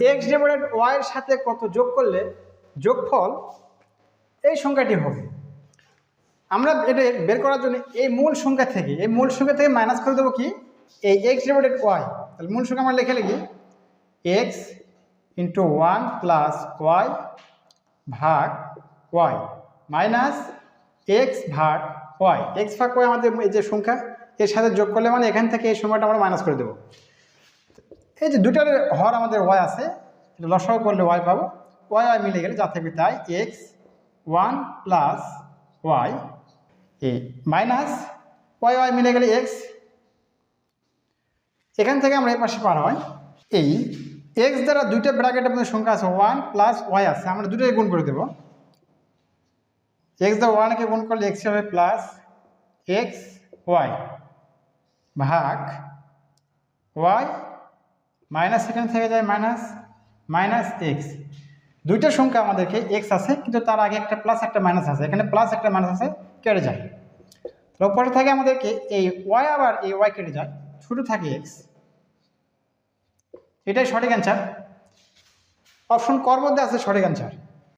X divided ওয়াইয়ের সাথে কত যোগ করলে যোগফল এই সংখ্যাটি হবে। আমরা এটা বের করার জন্য এই মূল সংখ্যা থেকে, এই মূল সংখ্যা থেকে মাইনাস করে দেবো কি? এই এক্স ডিভাইডেড ওয়াই তাহলে মূল সংখ্যা আমরা লিখে লিখি X into one plus Y ভাগ ওয়াই মাইনাস এক্স ভাগ ওয়াই এক্স ভাগ ওয়াই আমাদের এই যে সংখ্যা, এর সাথে যোগ করলে মানে এখান থেকে এই সংখ্যাটা আমরা মাইনাস করে দেবো। এই যে দুটার হর আমাদের ওয়াই আছে এটা লসাগু করলে ওয়াই পাবো। ওয়াই ওয়াই মিলে গেলে যা থাকবে তাই এক্স ওয়ান প্লাস ওয়াই এ মাইনাস ওয়াই ওয়াই মিলে গেলে এক্স এখান থেকে আমরা এই পাশে পার হয় এই এক্স দ্বারা দুইটা ব্র্যাকেটের মধ্যে সংখ্যা আছে ওয়ান প্লাস ওয়াই আছে, আমরা দুটোই গুণ করে দেবো। এক্স দ্বারা ওয়ানকে গুণ করলে এক্স হবে প্লাস এক্স ওয়াই ভাগ ওয়াই মাইনাস এখানে থেকে যায় মাইনাস মাইনাস এক্স। দুইটা সংখ্যা আমাদেরকে এক্স আছে, কিন্তু তার আগে একটা প্লাস একটা মাইনাস আছে। এখানে প্লাস একটা মাইনাস আছে, কেটে যায়। তাহলে থাকে আমাদেরকে এই ওয়াই আবার এই ওয়াই কেটে যায়। ছোটো থাকে এক্স এটাই সঠিক অ্যান্সার অপশন কর মধ্যে আছে সঠিক অ্যান্সার